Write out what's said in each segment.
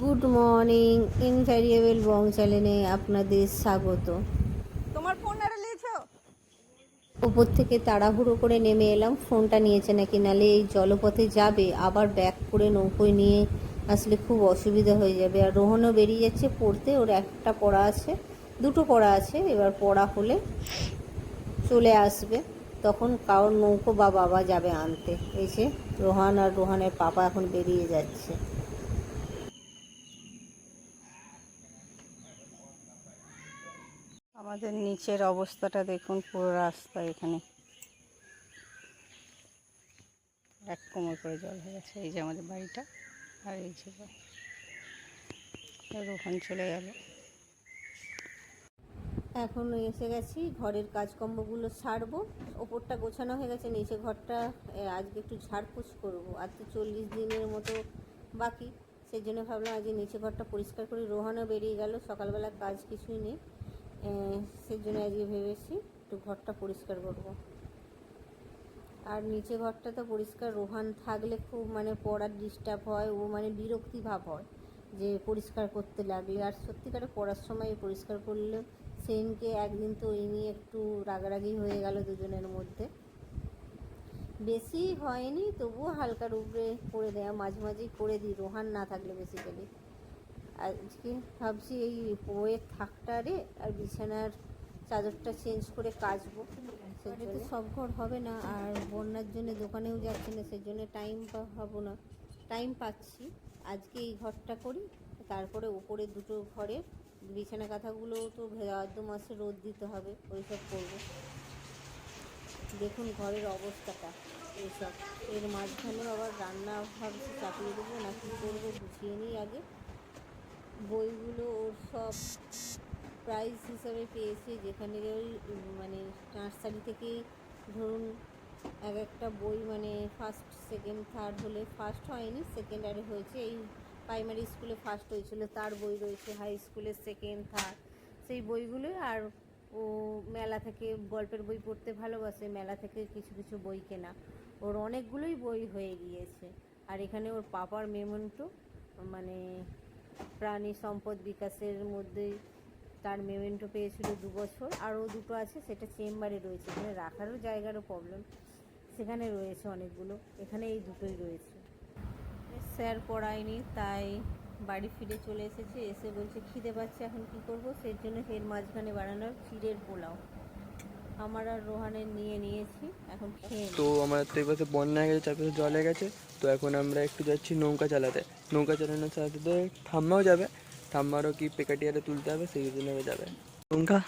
Good morning invariable বং চ্যানেলে আপনাদের স্বাগত। তোমার ফোন হারিয়েছো উপর থেকে তাড়াহুড়ো করে নেমে এলাম ফোনটা নিয়েছে নাকি নালে এই জলপথে যাবে আবার ব্যাক করে নৌকোয় নিয়ে আসলে খুব অসুবিধা হয়ে যাবে। আর রোহনও বেরিয়ে যাচ্ছে পড়তে ওর একটা পড়া আছে দুটো পড়া আছে এবার পড়া হলে চলে আসবে। তখন কারোর নৌকো বা বাবা যাবে আনতে। এই যে রোহান আর রোহানের পাপা এখন বেরিয়ে যাচ্ছে। আমাদের নিচের অবস্থাটা দেখুন, পুরো রাস্তা এখানে। এক কোমর করে জল হয়ে গেছে, এই যে আমাদের বাড়িটা আর এই যে। ওখানে চলে গেল। এখন এসে গেছি, ঘরের কাজকর্মগুলো সারবো। ওপরটা গোছানো হয়ে গেছে, নিচে ঘরটা আজকে একটু ঝাড়পোছ করব। আর তো চল্লিশ দিনের মতো বাকি, সেই জন্য ভাবলাম আজকে নিচে ঘরটা পরিষ্কার করি রোহানও বেরিয়ে গেল। সকালবেলা কাজ কিছুই নেই। সেই জন্য আজকে ভেবেছি একটু ঘরটা পরিষ্কার করব। আর নিচে ঘরটা তো পরিষ্কার, রোহান থাকলে খুব মানে পড়ার ডিস্টার্ব হয়, ও মানে বিরক্তি ভাব হয় যে পরিষ্কার করতে লাগলে। আর সত্যিকারে পড়ার সময় পরিষ্কার করলে সেনকে একদিন তো এই নিয়ে একটু রাগারাগি হয়ে গেল দুজনের মধ্যে। বেশি হয়নি, তবুও হালকার উপরে করে দেয়া, মাঝে মাঝেই করে দিই, রোহান না থাকলে বেসিক্যালি আজকে ভাবছি এই বইয়ের থাকটা রে আর বিছানার চাদরটা চেঞ্জ করে কাচবো। সেজন্য তো সব ঘর হবে না আর বন্যার জন্য দোকানেও যাচ্ছে না সেজন্য টাইম পাবো না। টাইম পাচ্ছি আজকে এই ঘরটা করি তারপরে ওপরে দুটো ঘরে বিছানা কাঁথাগুলোও তো ভাদ্র মাসে রোদ দিতে হবে ওইসব করব। দেখুন ঘরের অবস্থাটা এইসব এর মাঝখানে আবার রান্না ভাবছি চাপিয়ে দেবো না কী করব গুছিয়ে নিই আগে। বইগুলো ওর সব প্রাইজ হিসাবে পেয়েছে, যেখানে ওই মানে নার্সারি থেকে ধরুন এক একটা বই মানে ফার্স্ট সেকেন্ড থার্ড হলে ফার্স্ট হয়নি সেকেন্ড আরে হয়েছে। এই প্রাইমারি স্কুলে ফার্স্ট হয়েছিল, তার বই রয়েছে হাই স্কুলে সেকেন্ড থার্ড সেই বইগুলোই আর ও মেলা থেকে গল্পের বই পড়তে ভালোবাসে, মেলা থেকে কিছু কিছু বই কেনা। ওর অনেকগুলোই বই হয়ে গিয়েছে। আর এখানে ওর পাপার মেমন্টো মানে প্রাণী সম্পদ বিকাশের মধ্যে তার মেমেন্টো পেয়েছিল দু বছর। আরও দুটো আছে, সেটা চেম্বারে রয়েছে। এখানে রাখারও জায়গারও প্রবলেম সেখানে রয়েছে অনেকগুলো। এখানে এই দুটোই রয়েছে। স্যার পড়ায়নি, তাই বাড়ি ফিরে চলে এসেছে। এসে বলছে, খিদে পাচ্ছে, এখন কি করব? সেই জন্য এর মাঝখানে বানানোর চিড়ের পোলাও। আমার আর রোহানের নিয়ে নিয়েছি এখন খেয়ে তো আমাদের তো এই পাশে বন্যা হয়ে গেছে চারপাশে জল হয়ে গেছে তো এখন আমরা একটু যাচ্ছি নৌকা চালাতে। নৌকা চালানোর সাথে সাথে ঠাম্মাও যাবে ঠাম্মারও কি পেকাটিয়ারে তুলতে হবে সেই জন্য যাবে। নৌকা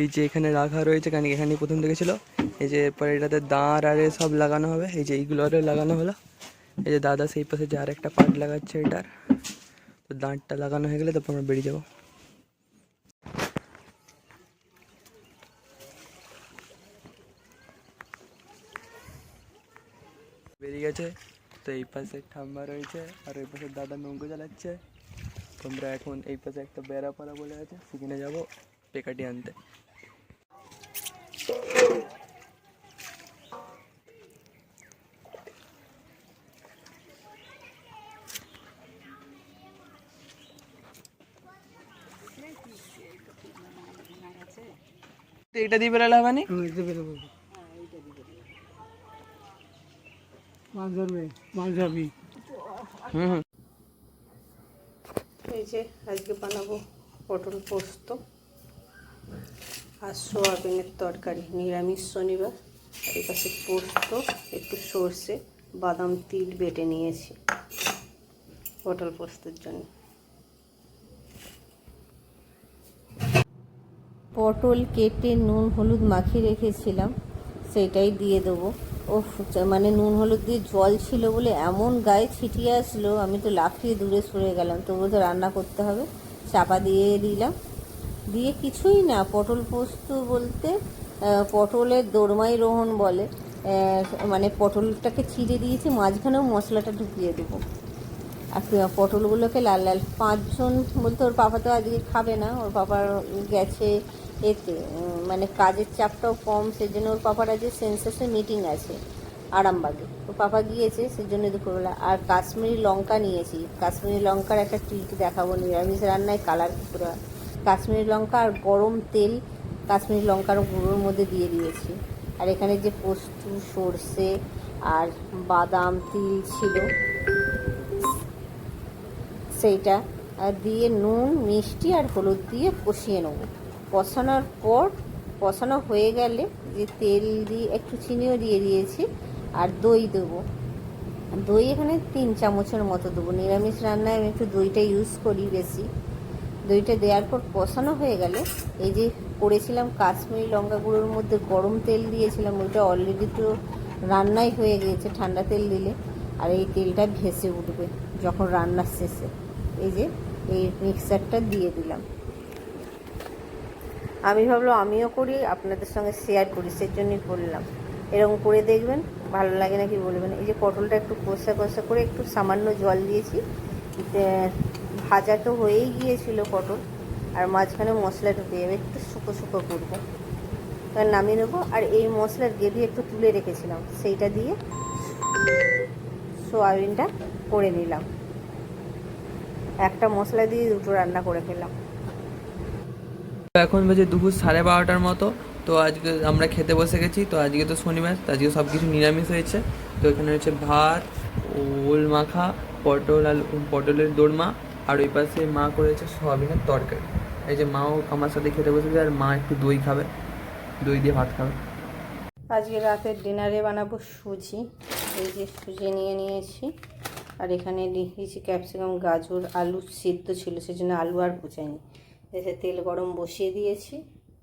এই যে এখানে রাখা রয়েছে কারণ এখানে প্রথম দেখেছিল এই যে এরপরে এটাতে দাঁড় আরে সব লাগানো হবে এই যে এইগুলো আরে লাগানো হলো। এই যে দাদা সেই পাশে যে আরেকটা পার্ট লাগাচ্ছে এটার তো দাঁড়টা লাগানো হয়ে গেলে তারপর আমরা বেরিয়ে যাব। বেরিয়ে গেছে। তো এই পাশে ঠাম্মা রয়েছে আর ওই পাশে দাদা নৌকো চালাচ্ছে। তোমরা এখন এই পাশে একটা বেড়া পাড়া বলে আছে, সেখানে যাব পেকাটি আনতে। তো এটা দিয়ে বেরোলে হবে নি? হুম। এই যে আজকে বানাবো পটল পোস্ত আর সোয়াবিনের তরকারি নিরামিষ শনিবার। আর এই পাশে পোস্ত একটু সর্ষে বাদাম তিল বেটে নিয়েছি পটল পোস্তর জন্য। পটল কেটে নুন হলুদ মাখিয়ে রেখেছিলাম সেটাই দিয়ে দেবো। ও মানে নুন হলুদ দিয়ে জল ছিল বলে এমন গায়ে ছিটিয়ে আসলো, আমি তো লাফিয়ে দূরে সরে গেলাম। তবু তো রান্না করতে হবে। চাপা দিয়ে দিলাম। দিয়ে কিছুই না, পটল পোস্ত বলতে পটলের দোরমাই রোহন বলে। মানে পটলটাকে ছিঁড়ে দিয়েছি, মাঝখানেও মশলাটা ঢুকিয়ে দেবো। আর পটলগুলোকে লাল লাল, পাঁচজন বলতে ওর পাপা তো আজকে খাবে না, ওর পাপার গেছে এতে মানে কাজের চাপটাও কম, সেজন্য ওর পাপার আজকে সেন্সাসে মিটিং আছে, আরামবাগে। তো পাপা গিয়েছে, সেজন্য দুপুরবেলা। আর কাশ্মীরি লঙ্কা নিয়েছি। কাশ্মীরি লঙ্কার একটা ট্রিক দেখাবো, নিরামিষ রান্নায় কালার কী কাশ্মীরি লঙ্কা আর গরম তেল, কাশ্মীরি লঙ্কার গুঁড়োর মধ্যে দিয়ে দিয়েছি। আর এখানে যে পোস্ত, সর্ষে আর বাদাম, তিল ছিল, সেইটা। দিয়ে নুন, মিষ্টি আর হলুদ দিয়ে কষিয়ে নেব। কষানোর পর কষানো হয়ে গেলে যে তেল দিয়ে একটু চিনিও দিয়ে দিয়েছি আর দই দেবো। দই এখানে তিন চামচের মতো দেবো। নিরামিষ রান্নায় আমি একটু দইটা ইউজ করি বেশি। দইটা দেওয়ার পর কষানো হয়ে গেলে এই যে করেছিলাম কাশ্মীরি লঙ্কা গুঁড়োর মধ্যে গরম তেল দিয়েছিলাম, ওইটা অলরেডি তো রান্নাই হয়ে গিয়েছে ঠান্ডা তেল দিলে। আর এই তেলটা ভেসে উঠবে যখন রান্নার শেষে। এই যে, এই মিক্সারটা দিয়ে দিলাম। আমি ভাবলাম, আমিও করি, আপনাদের সঙ্গে শেয়ার করি সেই জন্যই করলাম। এরকম করে দেখবেন, ভালো লাগে নাকি বলবেন। এই যে পটলটা একটু কষা কষা করে একটু সামান্য জল দিয়েছি ভাজা তো হয়েই গিয়েছিল পটল, আর মাঝখানে মশলা দিয়ে যাবে, একটু শুকো শুকো করব। নামিয়ে নেব, আর এই মশলার গ্রেভি একটু তুলে রেখেছিলাম, সেইটা দিয়ে সোয়াবিনটা করে নিলাম। একটা মশলা দিয়ে দুটো রান্না করে তো এখন বাজে দুপুর সাড়ে বারোটার মতো। তো আজকে আমরা খেতে বসে গেছি। তো আজকে তো শনিবার, তো আজকে সব কিছু নিরামিষ হয়েছে। তো এখানে হচ্ছে ভাত, ওল মাখা, পটল আলু পটলের দোরমা আর ওই পাশে মা করেছে সয়াবিনের তরকারি। এই যে মাও আমার সাথে খেতে বসেছে আর মা একটু দই খাবে, দই দিয়ে ভাত খাবে। আজকে রাতের ডিনারে বানাবো সুজি। এই যে সুজি নিয়ে নিয়েছি। আর এখানে দিয়েছি ক্যাপসিকাম, গাজর, আলু সিদ্ধ ছিল, সেজন্য আলু আর কুচাইনি এসে তেল গরম বসিয়ে দিয়েছি।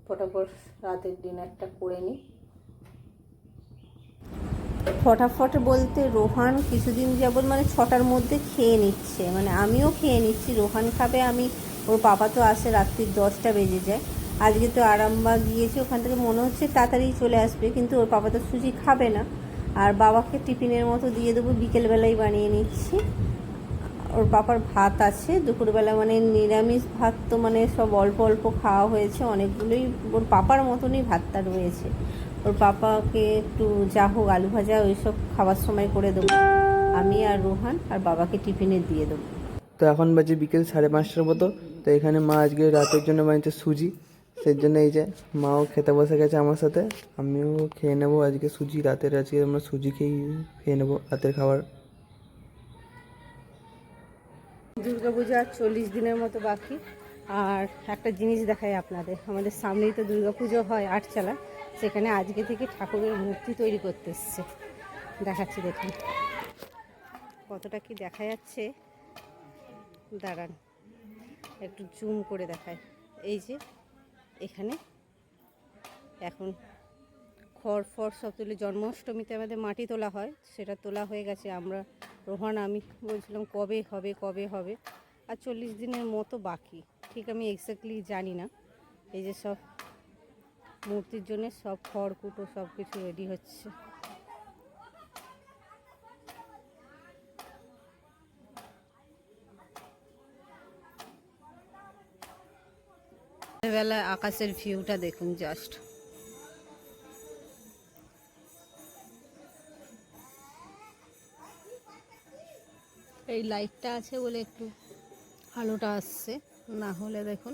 ফটাফট রাতের ডিনারটা করে নিই। ফটাফট বলতে রোহান কিছুদিন যাবত মানে ছটার মধ্যে খেয়ে নিচ্ছে। মানে আমিও খেয়ে নিচ্ছি। রোহান খাবে, আমি, ওর পাপা তো আসে রাত্রি দশটা বেজে যায়। আজকে তো আরামবাগ গিয়েছি, ওখান থেকে মনে হচ্ছে তাড়াতাড়ি চলে আসবে, কিন্তু ওর পাপা তো সুজি খাবে না। আর বাবাকে টিফিনের মতো দিয়ে দেবো বিকেলবেলায় বানিয়ে নিচ্ছি। ওর পাপার ভাত আছে। দুপুরবেলা মানে নিরামিষ ভাত তো মানে সব অল্প অল্প খাওয়া হয়েছে। অনেকগুলোই ওর পাপার মতনই ভাতটা রয়েছে। ওর পাপাকে একটু যা হোক আলু ভাজা ওইসব খাবার সময় করে দেবো। আমি আর রোহান আর বাবাকে টিফিনে দিয়ে দেবো। তো এখন বাজে বিকেল সাড়ে পাঁচটার মতো। তো এখানে মা আজকে রাতের জন্য বানিয়েছে সুজি। সেই জন্য এই যে মাও খেতে বসে গেছে আমার সাথে। আমিও খেয়ে নেব আজকে সুজি। রাতের আজকে আমরা সুজি খেয়েই খেয়ে নেব রাতের খাবার। দুর্গাপূজা চল্লিশ দিনের মতো বাকি। আর একটা জিনিস দেখাই আপনাদের। আমাদের সামনেই তো দুর্গাপুজো হয় আটচালা। সেখানে আজকে থেকে ঠাকুরের মূর্তি তৈরি করতে এসছে। দেখাচ্ছি, দেখুন। কতটা কি দেখা যাচ্ছে? দাঁড়ান। একটু জুম করে দেখায় এই যে, এখানে। এখন খড় ফড় সব তুলে, জন্মাষ্টমীতে আমাদের মাটি তোলা হয়, সেটা তোলা হয়ে গেছে। আমরা, রোহান, আমি বলছিলাম, কবে হবে কবে হবে? আর চল্লিশ দিনের মতো বাকি। ঠিক আমি এক্স্যাক্টলি জানি না। এই যে সব মূর্তির জন্য সব খড় কুটো সব কিছু রেডি হচ্ছে। বেলা আকাশের ভিউটা দেখুন জাস্ট এই লাইটটা আছে বলে একটু আলোটা আসছে। না হলে দেখুন।